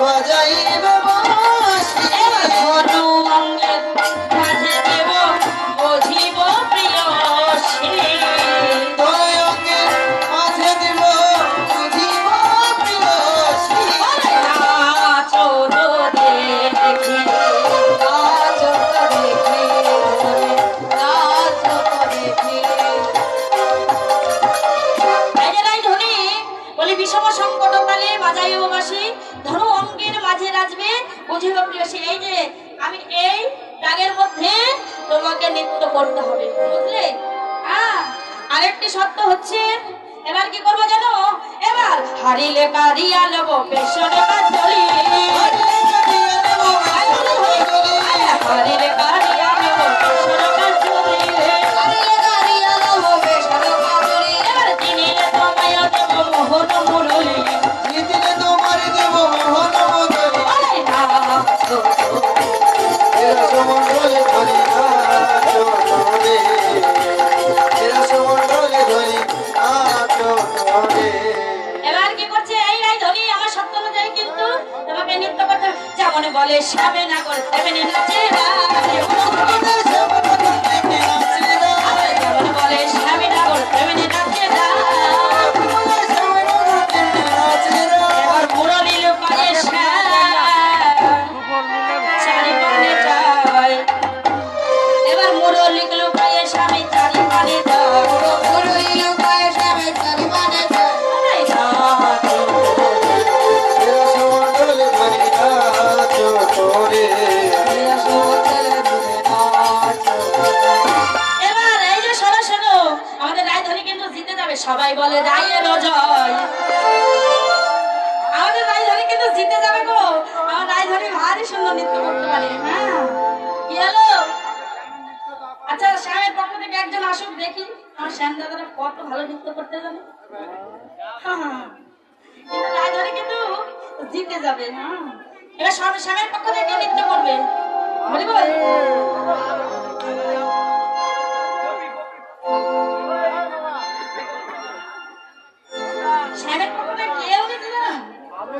我叫一 বুঝিব প্রিয়সী এই যে, আমি এই রাগের মধ্যে তোমাকে নৃত্য করতে হবে, বুঝলে? হ্যাঁ আরেকটি শব্দ হচ্ছে, এবার কি করব জানো? এবার হারিলে কারিয়া নেব কাজলি হারিলে যেমন বলে শ্যামে না করে তেমনি নাচে সবাই বলে রায়ের জয় আমাদের রায়ধনী কিন্তু জিতে যাবে গো। আমার রায়ধনী ভারী সুন্দর নৃত্য করতে পারে হ্যাঁ। কি হলো? আচ্ছা শ্যামের পক্ষ থেকে একজন আসুক দেখি। আমার শ্যাম দাদারা কত ভালো নৃত্য করতে জানে? হ্যাঁ, হ্যাঁ। কিন্তু রায়ধনী কিন্তু জিতে যাবে হ্যাঁ। এবার শ্যামের পক্ষ থেকে নৃত্য করবে? বলি বল।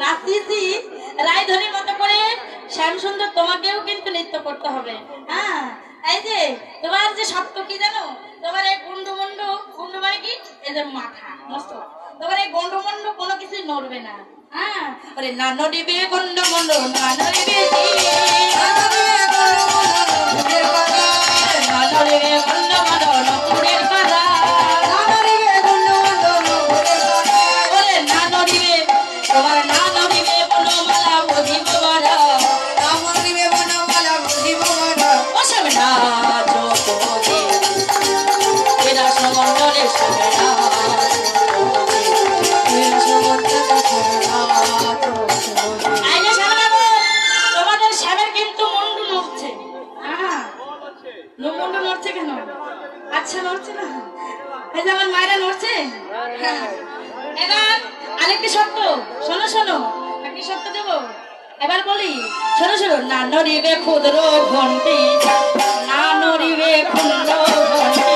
নাচিয়েছি রায়ধনীর মতো করে শ্যামসুন্দর তোমাকেও কিন্তু নৃত্য করতে হবে। হ্যাঁ? এই যে, তোমার যে সত্য কি জানো? তোমার এই গুন্ডু মুন্ডু, গুন্ডু মানে কি? এদের মাথা মস্ত তোমার এই গন্ডু মুন্ডু কোনো কিছুই নড়বে না। হ্যাঁ? ওরে, না নড়িবে এগুলো নড়ছে কেন? আচ্ছা নড়ছে না। এই আমার মায়েরা নড়ছে এবার আরেকটি সত্য শোনো শোনো, একটি সত্য দেবো। এবার বলি, শোনো শোনো না নড়িবে ক্ষুদ্র ঘন্টি না নড়িবে ক্ষুদ্র ঘন্টি।